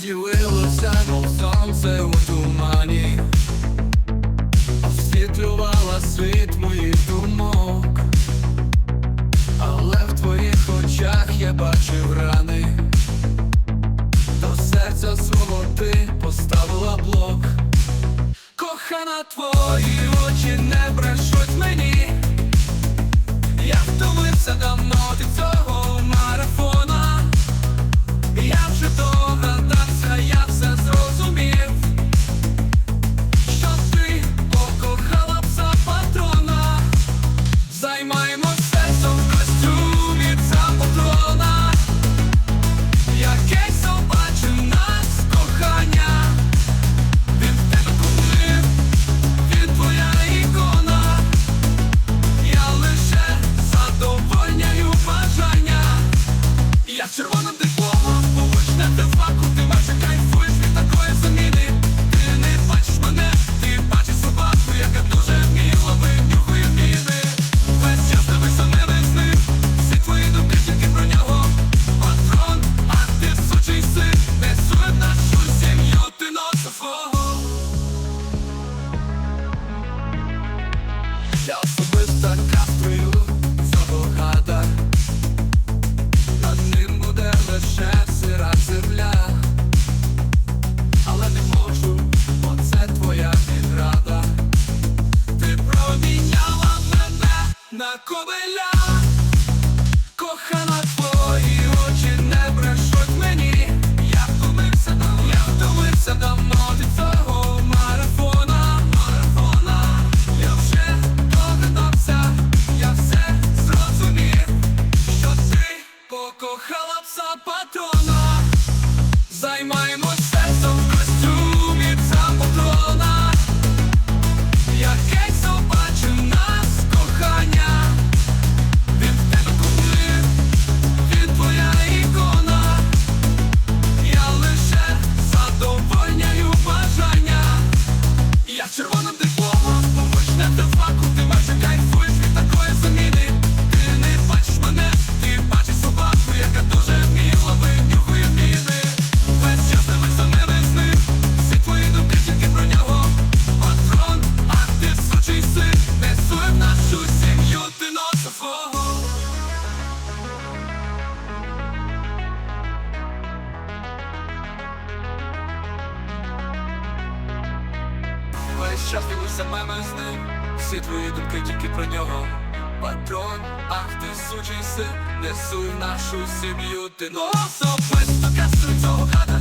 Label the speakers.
Speaker 1: З'явилося сонце у тумані, Освітлювала світ моїх думок, але в твоїх очах я бачив рани, до серця свого поставила блок, кохана твої очі. не. Jacob. весь час дивився меми з ним Всі твої думки тільки про нього. Патрон, ах ти сучий син Несуй нашу сім'ю. Ти но особисто касуй цього хата.